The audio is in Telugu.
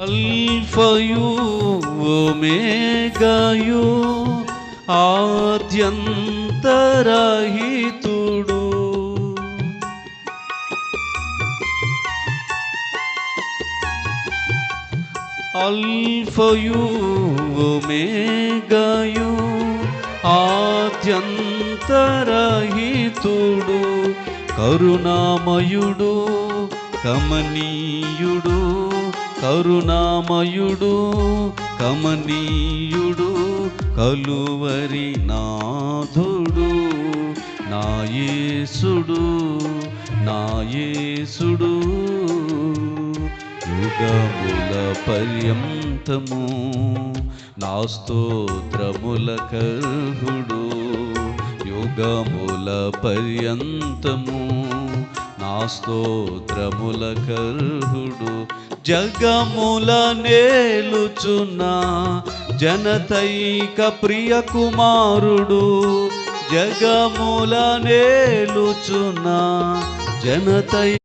అల్ఫయు ఒమేగయు ఆద్యంతరహితుడు. అల్ఫయు ఒమేగయు ఆద్యంతరహితుడు. కరుణామయుడు కమనీయుడు కరుణామయుడు కమనీయుడు కలువరి నాథుడు నాయేసుడు నాయేసుడు. యుగముల పర్యంతము నా స్తోత్రముల కర్హుడు. యుగముల పర్యంతము నా స్తోత్రముల కర్హుడు. జగముల నేలుచున్న జనతైక ప్రియ కుమారుడు జగముల నేలుచున్న జనతై